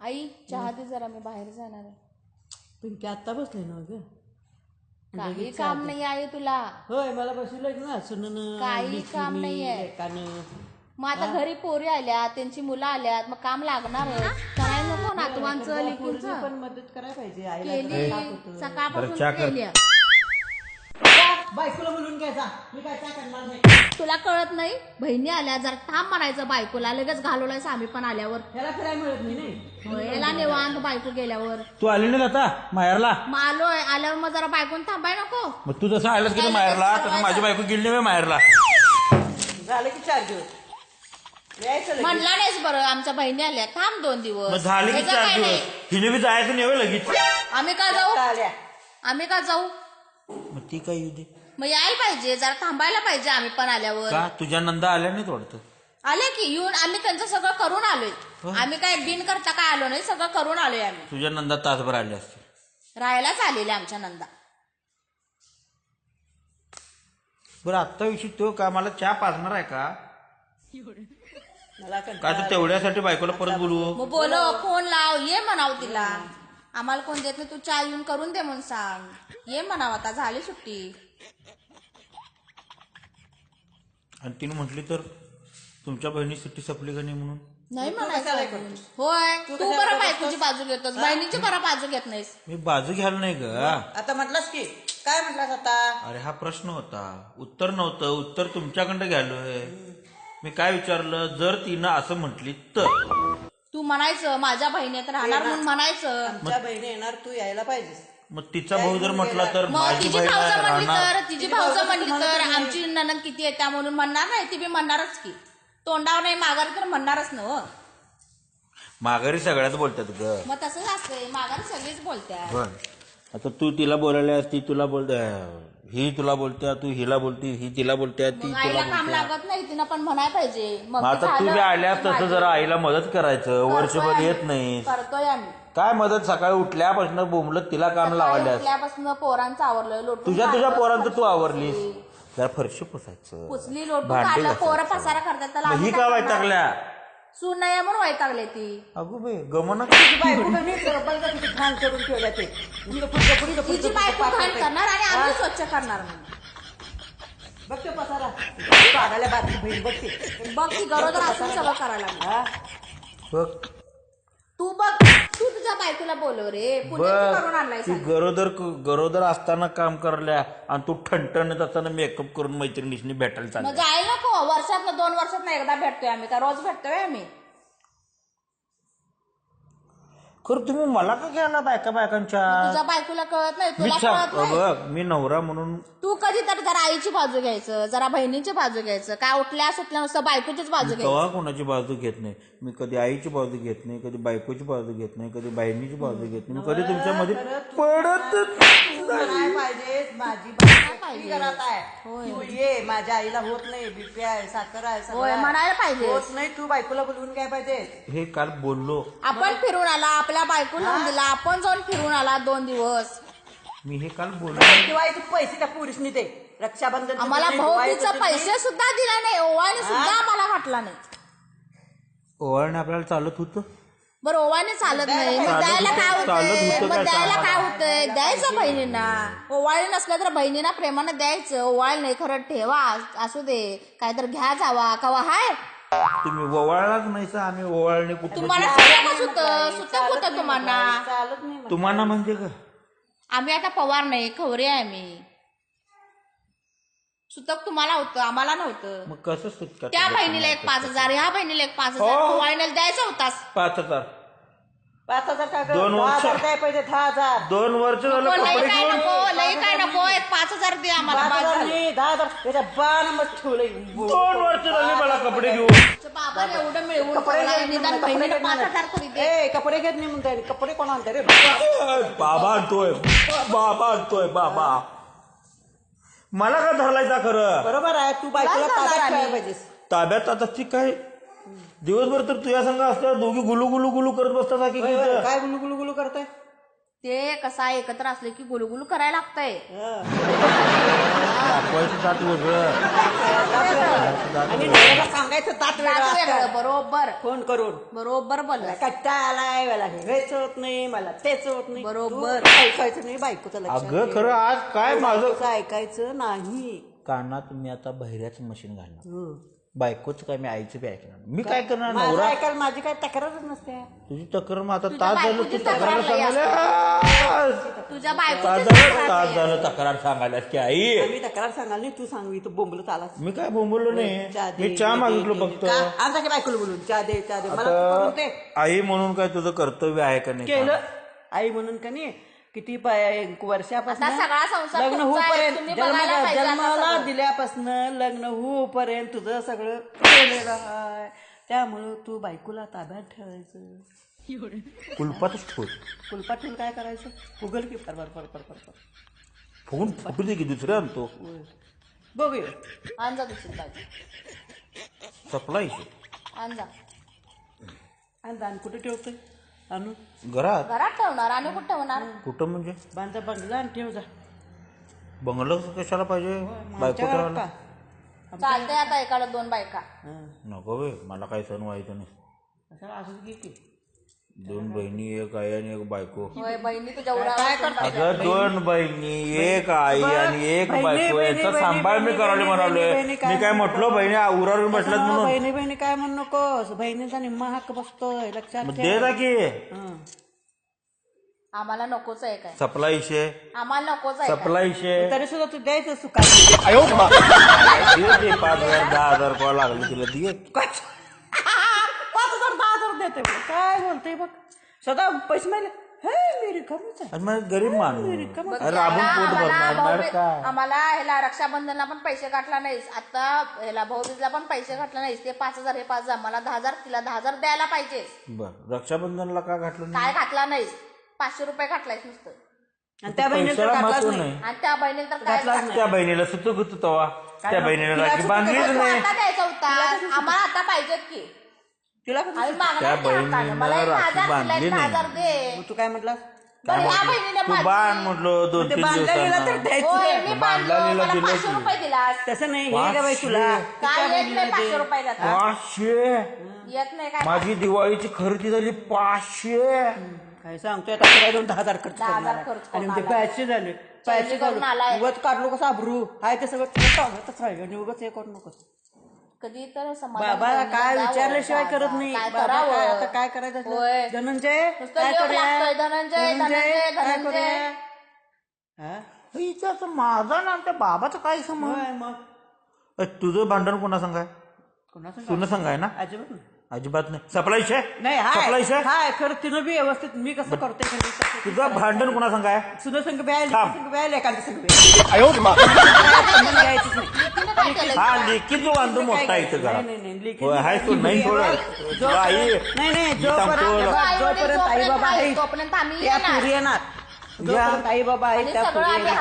आई चहा दे जरा मी बाहेर जाणार आहे. पिंकी आत्ता बसले ना ग. काही काम नाही आहे तुला. होय मला बसवलं ना सुनन काही काम नाहीये. एकानं. मग आता घरी पोरी आल्यात त्यांची मुलं आल्यात मग काम लागणार करायला नको नातवांचं लिखींचं पण मदत करायला पाहिजे केली. सकाळपासून. केली बायकोला बोलून घ्यायचा मी काय काय करणार नाही. तुला कळत नाही? बहिणी आल्या जरा थांब म्हणायचं बायकोला. लगेच घालवलाय आम्ही पण आल्यावर. ह्याला फिरायला मिळत नाही नाही. याला निवांत बायको गेल्यावर. तू आली नाही आता? माहेरला? मग आलोय. आल्यावर मग जरा बायकोन थांबाय नको. मग तू जसं आलास की नाही माहेरला तसं माझी बायको गेली नाही माहेरला. झालं की चार दिवस. यायचं लगेच. म्हणला नाहीस बरं आमच्या बहिणी आल्या. थांब दोन मग दिवस झाले की चार काय दिवस. नाही. हिने बी जायचं नाही लगेच. आम्ही का जाऊ? आल्या. आम्ही का जाऊ? मग ती काय येऊ दे. मग यायला पाहिजे जरा थांबायला पाहिजे आम्ही पण आल्यावर. का? तुझ्या नंदा आल्या नाहीत वाटतं? आले की येऊन आम्ही त्यांचं सगळं करून आलोय. आम्ही काय बिन करता काय आलो नाही सगळं करून आलोय आम्ही. तुझ्या नंदा तासभर आले असते राहायलाच आलेले आमच्या नंदा. बरं आत्ता विषयी तो का? मला चहा पाजणार आहे का? मला का तर तेवढ्यासाठी बायकोला परत बोलवू मग बोल फोन लाव ये म्हणाव तिला. आम्हाला कोण देत नाही तू चहा येऊन करून दे म्हणून सांग. ये म्हणाव आता झाली सुट्टी. आणि तिने म्हटली तर तुमच्या बहिणी सुट्टी संपली का नाही म्हणून? नाही कशाला म्हणायचं? होय तू तू कशाला बरं करतोस? बायकोची बाजू घेतोस बहिणीची बरं बाजू घेत नाहीस. मी बाजू घ्यायला नाही ग. आता म्हटलास की काय म्हटलास आता? अरे हा प्रश्न होता. उत्तर नव्हतं उत्तर तुमच्याकडं घ्यालोय मी काय विचारलं? जर तिनं असं म्हटली तर. तू म्हणायचं माझ्या बहिणीत राहणार म्हणून म्हणायचं. आमच्या बहिणी येणार तू यायला पाहिजेस. मग तिचा भाऊ जर म्हटला तर मग माझी तिची बहीण भाऊजं म्हणली राहणार तर तिची भाऊजं म्हणली तर आमची ननद किती येत्या म्हणून म्हणणार नाही ती बी म्हणणारच की. तोंडावर नाही माघार तर म्हणणारच ना हो. माघारी सगळ्यात बोलतात ग. मग तसंच असतंय माघार सगळीच बोलत्या आता तू तिला बोलायला ती तुला बोलते ही तुला बोलते तू हिला बोलती ही तिला बोलते ती मग तुला आईला काम बोलते. लागत नाही तिनं पण म्हणाय पाहिजे. मग मग आता तू झालं. बी आल्यास तसं जरा आईला मदत करायचं वर्षभर येत नाही करतोय आम्ही. काय मदत? सकाळी उठल्यापासून बोंबलत तिला काम लावायल्यास उठल्यापासून पोरांचं आवरलं लोटून तुझ्या तुझ्या काढलं, पोरांचं तू फरशी आवरलीस? पुसली. जरा फरशी पुसायचं. पुसली लोटून भांडी काढलं पोरं घासायचं. पसारा करतात त्याला मग ही का काय करणार? वैतागल्या सून नाही आहे म्हणून वैतागले ती. अगो बे गमना बायको किती घाण करून ठेवल्या ते. पुढचं तिची पुढचं बायको घाण करते. करणार आणि आम्ही स्वच्छ करणार म्हणून. बघ ते पसारा. बहीण बघ ते बघ ती गरोदर असून सगळं करायला लागली. हा? बघ. तू बघ. तुझ्या बायकोला बोलव रे. पुण्याचं करून बघ आणलाय ती गरोदर गरोदर असताना काम करल्या आणि तू ठणठणत असताना मेकअप करून मैत्रिणीशी भेटायला मग चालल्या. जायला नको. वर्षात दोन वर्षात एकदा भेटतोय आम्ही. का रोज भेटतोय आम्ही? खरं तुम्ही मला का घ्यायला बायका बायकांच्या? तुझ्या बायकोला कळत नाही तुला कळत नाही. बघ मी नवरा म्हणून तू कधी तर जरा आईची बाजू घ्यायचं जरा बहिणीची बाजू घ्यायचं. काय उठल्या सुटल्या नुसतं बायकोचीच बाजू घ्यायची. कवा कोणाची बाजू घेत नाही. मी कधी आईची बाजू घेत नाही कधी बायकोची बाजू घेत नाही कधी बहिणीची बाजू घेत नाही. मी कधी तुमच्या मध्ये पडत म्हणाय पाहिजे माझी बायको घरात आहे. तू ये. माझ्या आईला होत नाही. बीपी आहे साखर आहे सगळं होय आहे. म्हणायला पाहिजे होत नाही. तू बायकोला बोलवून काय पाहिजे हे काल बोललो. आपण फिरून आला. आपल्या बायको लावून दिला. आपण जाऊन फिरून आला दोन दिवस. मी हे काल बोललो. दिवाळीचे पैसे त्या पुरुषनी दे. रक्षाबंधन आम्हाला भाऊकीचा पैसे सुद्धा दिला नाही. ओवाळणी सुद्धा आम्हाला वाटला नाही. ओवाळणे आपल्याला चालत होतं. बरं ओवाने चालत नाही. मग द्यायला होतं- काय होतंय? होतं मग काय द्यायला काय होतंय? द्यायचं बहिणींना. ओवाळी नसलं तर बहिणींना प्रेमानं द्यायचं. ओवाळ नाही खरं ठेवा. असू दे. काहीतरी घ्या जावा. कवा हाय? तुम्ही ओवाळलाच नाही सर आम्ही ओवाळणे कुठे तुम्हाला सुतकच होतं सुतक होतं तुम्हाला. चालत नाही म्हणून. तुम्हाला म्हणजे का? आम्ही आता पवार नाही. खवरे आहे आम्ही. सुतक तुम्हाला होतं. आम्हाला नव्हतं. मग कसं सुटका? त्या बहिणीला एक पाच हजार. ह्या बहिणीला एक पाच हजार. हो. ओवाळण्याला द्यायचा होतास. पाच हजार. पाच हजार काय दोन दहा वर्ष. हजार काय पाहिजे दहा हजार. दोन वर्ष झालं लई कपडे काय घेऊन नको लई काय नको एक पाच हजार दे आम्हाला पाच बाद हजार झालं. नाही दहा हजार. त्याच्या बा नंबर ठेवलंय दोन वर्ष झाली मला कपडे घेऊन. एवढं मिळवून कपडे ठेवलंय, घेत नाही निदान म्हणून, बहिणीला कपडे पाच घेत हजार तरी दे. ए कपडे घेत नाही म्हणताय. कपडे कोण आणते रे? बाबा आणतोय. बाबा आणतोय बाबा. मला का धरलायचा खरं? बरोबर आहे तू बायकोला ताब्यात ठेवायला? पाहिजेस. ताब्यात आता ती काय दिवसभर तर तुझ्या संघ असतात दोघी गुलू गुलू गुलू करत बसतात की होय, होय, किती? काय गुलू गुलू गुलू करताय? ते कसा एकत्र असले की गुलगुल करायला लागतंय. दाखवायचं जात वेगळं. आणि नवऱ्याला सांगायचं तात वेगळं दात वेगळं, असतं. बरोबर. फोन करून. बरोबर बोल कंटाळा आलाय मला हे हेच होत नाही मला तेच होत नाही. बरोबर. तू ऐकायचं नाही बायकोचं लक्षात अगं. खरं आज काय माझं ऐकायचं नाही. कानात मी आता बहिऱ्याचं मशीन घालणार. हं. बायकोच काय मी आईचं बी ऐकणार मी काय करणार माझं नवरा? ऐकायला माझी काय तक्रारच नसते. तुझी तक्रार मग आता तास झालं तू बायकोची तक्रार तक्रार लई सांगायला. तुझ्या तास झालं तास झालं तक्रार सांगायला की आई. आम्ही तक्रार सांगाल नाही तू सांगू तू बोंबलत आलास. मी काय बोंबलो चहा नाही दे, मी चहा दे, मागितलो दे, फक्त. का? आमचा की बायकोला बोलून? चहा दे चहा दे. मला तू करून दे. आई म्हणून काय तुझं कर्तव्य आहे का नाही? केलं. आई म्हणून का नाही? किती प- वर्षापासून आता सगळा संसार लग्न तुमचा आहे, होऊपर्यंत तुम्ही जन्म पाहिजे जन्माला सगळं. दिल्यापासून लग्न होऊपर्यंत तुझं सगळं केलेलं आहे. त्यामुळं तू बायकोला ताब्यात ठेवायचं. कुलपातच ठेव कुलपात ठेवून काय करायचं? फुगल की फर फर फर फर फर फर. फुगून फुटू दे की दुसरं आणतो. बघूया. आण जा दुसरी बायको सप्लाय. आण जा. आणि दान कुठे ठेवतोय? आणू घरात? घरात ठेवणार. आणि कुठं ठेवणार? कुठं म्हणजे? बांधा बंगला आणि ठेव जा. बंगलं कशाला पाहिजे? बायको आमच्या घरात ठेवायला? का? चालतंय आता एकाला दोन बायका. नको बे मला काही सण व्हायचं नाही. कशाला असंच घे की. दोन बहिणी एक आई आणि एक बायको. होय बहिणी तुझ्या उरा अगं दोन बहिणी एक आई आणि एक बायको याचा सांभाळ मी करायला म्हणालोय. काय मी काय म्हटलो बहिणी उरावर बसल्यात हा, म्हणून? बहिणी बहिणी काय म्हणू नकोस? बहिणीचा निम्मा हक्क बसतोय लक्षात मग ठेव. दे जा की. हं. आम्हाला नकोच आहे काय? सप्लाय विषय. आम्हाला नकोच आहे काय? सप्लाय विषय. तरी सुद्धा तू द्यायचं सुखात. दे पाच हजार दहा हजार कोण लागले तिला दे. हजार बघ. काय बोलते बघ? सदा पैसे मारले हे मी रिकामीच आहे. आणि मग गरीब माणूस. राबून पोट आम्हाला काय? ह्याला रक्षाबंधनला पण पैसे काढला नाहीस. आता ह्याला भाऊबीजला पण पैसे काढला नाहीस. ते पाच हजार हे पाच हजार. मला दहा हजार तिला दहा हजार द्यायला पाहिजे बर रक्षाबंधनला का घातलं नाही? काय घातला नाहीस? पाचशे रुपये घातलायस नुसतं. आणि त्या बहिणीला तर पैशाला घातलाच महत्त्व नाही. नाही. आणि त्या बहिणीला तर काय घातलाच नाही. त्या बहिणीला सुतू गुतू तवा त्या बहिणीला राखी बांधलीच नाही. आता द्यायचा होता आम्हाला आता पाहिजेत की. तिला कसं- आम्ही मागणार त्या की हक्कानं. बहिणीनं मला एक राखी हजार तिला बांधली एक नाही. हजार दे मग तू काय म्हटलास बरं ह्या बहिणीने तू बाण पाचशे- म्हटलो दोन ते तीन तर दिवसांना द्यायचं होय नाही. मी बांधला बांधलो लिहिला मला दिलं पाचशे की. रुपये दिलास तसं नाही हे बाई तुला पाचशे. काय येत नाही पाचशे. पाचशे येत नाही काय माझी दिवाळीची खरेदी झाली पाचशे काय सांगतोय आता फिरायला जाऊन दहा हजार खर्च दहा हजार करणार आहे. खर्च आणि ते पैसे झाले पैसे करून आलाय. झाले उगाच काढलो कसं अब्रू हाय ते सगळं टाळतच राहील आणि उगाच हे करू नकोस कधी तर समाधान बाबा काय जावं. विचारल्याशिवाय करत नाही काय बाबा काय करावं? आता काय करायचं असलं? होय. धनंजय नुसतं काय योग करूया लागतोय, धनंजय, धनंजय, काय धनंजय. करूया हा? हिच्याचं माझा ना आमच्या बाबाचं काय समज होय मग तुझं भांडण कोणा सांगाय कोणाचं तुला सांगाय ना अजिबात नाही. अजिबात नाही सप्लाय विषय नाही सप्लाय हाय विषय हाय खरं तिनं बी व्यवस्थित मी कसं खरं तसं. तुझं भांडण कोणा सांगाय सुद्धा संघ बॅल थांब. संघ बॅल एखादं संघ घ्यायचंच नाही हा लेखी जो बांधू मोठा आहे इथं नाही, नाही, नाही, होय हाय नाही जो- थोडं जो- आई. नाही नाही मी जोपर्यंत सांगतो, आई-वडील जोपर्यंत आई बाबा आहे, आहे तोपर्यंत आम्ही त्या येणार. पुरी येणार. जोपर्यंत आई बाबा आहे आणि त्या सगळं पुरी आम्ही येणार.